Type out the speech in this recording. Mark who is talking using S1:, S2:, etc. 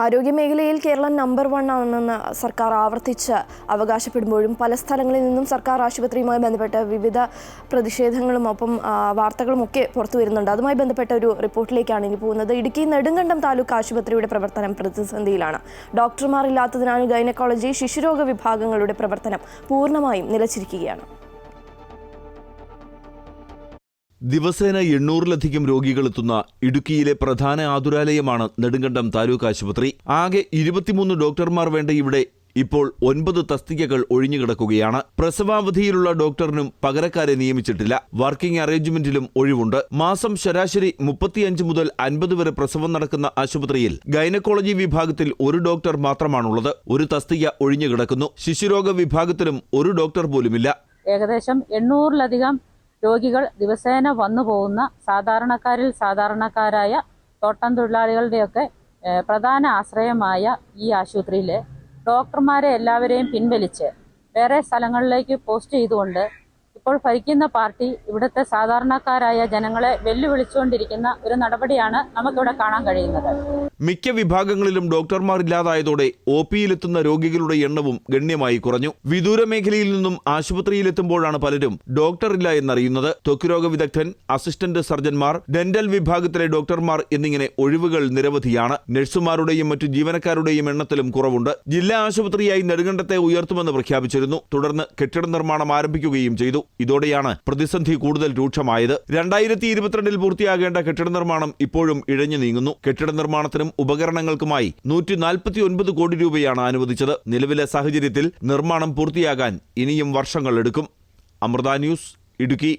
S1: ആരോഗ്യമേഖലയിൽ Keralam number one ആണെന്ന് സർക്കാർ ആവർത്തിച്ച് അവകാശപ്പെടുമ്പോഴും പല സ്ഥലങ്ങളിൽ നിന്നും സർക്കാർ ആശുപത്രിയുമായി ബന്ധപ്പെട്ട വിവിധ പ്രതിഷേധങ്ങളും ഒപ്പം വാർത്തകളും ഒക്കെ പുറത്തു വരുന്നുണ്ട്. അതുമായി ബന്ധപ്പെട്ട ഒരു റിപ്പോർട്ടിലേക്കാണ് ഇനി പോകുന്നത്. ഇടുക്കി നെടുങ്കണ്ടം താലൂക്ക് ആശുപത്രിയുടെ പ്രവർത്തനം പ്രതിസന്ധിയിലാണ്. ഡോക്ടർമാർ ഇല്ലാത്തതിനാൽ ഗൈനക്കോളജി ശിശുരോഗ വിഭാഗങ്ങളുടെ പ്രവർത്തനം പൂർണമായും നിലച്ചിരിക്കുകയാണ്.
S2: ദിവസേന എണ്ണൂറിലധികം രോഗികളെത്തുന്ന ഇടുക്കിയിലെ പ്രധാന ആതുരാലയമാണ് നെടുങ്കണ്ടം താലൂക്ക് ആശുപത്രി. ആകെ ഇരുപത്തിമൂന്ന് ഡോക്ടർമാർ വേണ്ട ഇവിടെ ഇപ്പോൾ ഒൻപത് തസ്തികകൾ ഒഴിഞ്ഞുകിടക്കുകയാണ്. പ്രസവാവധിയിലുള്ള ഡോക്ടറിനും പകരക്കാരെ നിയമിച്ചിട്ടില്ല. വർക്കിംഗ് അറേഞ്ച്മെന്റിലും ഒഴിവുണ്ട്. മാസം ശരാശരി മുപ്പത്തിയഞ്ച് മുതൽ അൻപത് വരെ പ്രസവം നടക്കുന്ന ആശുപത്രിയിൽ ഗൈനക്കോളജി വിഭാഗത്തിൽ ഒരു ഡോക്ടർ മാത്രമാണുള്ളത്. ഒരു തസ്തിക ഒഴിഞ്ഞുകിടക്കുന്നു. ശിശുരോഗ വിഭാഗത്തിലും ഒരു ഡോക്ടർ പോലുമില്ല.
S3: ഏകദേശം എണ്ണൂറിലധികം രോഗികൾ ദിവസേന വന്നു പോകുന്ന സാധാരണക്കാരിൽ സാധാരണക്കാരായ തോട്ടം തൊഴിലാളികളുടെയൊക്കെ പ്രധാന ആശ്രയമായ ഈ ആശുപത്രിയിലെ ഡോക്ടർമാരെ എല്ലാവരെയും പിൻവലിച്ച് വേറെ സ്ഥലങ്ങളിലേക്ക് പോസ്റ്റ് ചെയ്തുകൊണ്ട് ഇപ്പോൾ ഭരിക്കുന്ന പാർട്ടി ഇവിടുത്തെ സാധാരണക്കാരായ ജനങ്ങളെ വെല്ലുവിളിച്ചുകൊണ്ടിരിക്കുന്ന ഒരു നടപടിയാണ് നമുക്കിവിടെ കാണാൻ കഴിയുന്നത്.
S2: മിക്ക വിഭാഗങ്ങളിലും ഡോക്ടർമാർ ഇല്ലാതായതോടെ ഒ പിയിലെത്തുന്ന രോഗികളുടെ എണ്ണവും ഗണ്യമായി കുറഞ്ഞു. വിദൂര മേഖലയിൽ നിന്നും ആശുപത്രിയിലെത്തുമ്പോഴാണ് പലരും ഡോക്ടർ ഇല്ല എന്നറിയുന്നത് ത്വക്കുരോഗ വിദഗ്ധൻ അസിസ്റ്റന്റ് സർജൻമാർ ഡെന്റൽ വിഭാഗത്തിലെ ഡോക്ടർമാർ എന്നിങ്ങനെ ഒഴിവുകൾ നിരവധിയാണ്. നഴ്സുമാരുടെയും മറ്റു ജീവനക്കാരുടെയും എണ്ണത്തിലും കുറവുണ്ട്. ജില്ലാ ആശുപത്രിയായി നെടുങ്കണ്ടത്തെ ഉയർത്തുമെന്ന് പ്രഖ്യാപിച്ചിരുന്നു. തുടർന്ന് കെട്ടിട നിർമ്മാണം ആരംഭിക്കുകയും ചെയ്തു. ഇതോടെയാണ് പ്രതിസന്ധി കൂടുതൽ രൂക്ഷമായത്. രണ്ടായിരത്തി ഇരുപത്തിരണ്ടിൽ പൂർത്തിയാകേണ്ട കെട്ടിട നിർമ്മാണം ഇപ്പോഴും ഇഴഞ്ഞു നീങ്ങുന്നു. കെട്ടിട നിർമ്മാണത്തിനും ഉപകരണങ്ങൾക്കുമായി നൂറ്റി കോടി രൂപയാണ് അനുവദിച്ചത്. നിലവിലെ സാഹചര്യത്തിൽ നിർമ്മാണം പൂർത്തിയാകാൻ ഇനിയും വർഷങ്ങളെടുക്കും. അമൃത ന്യൂസ് ഇടുക്കി.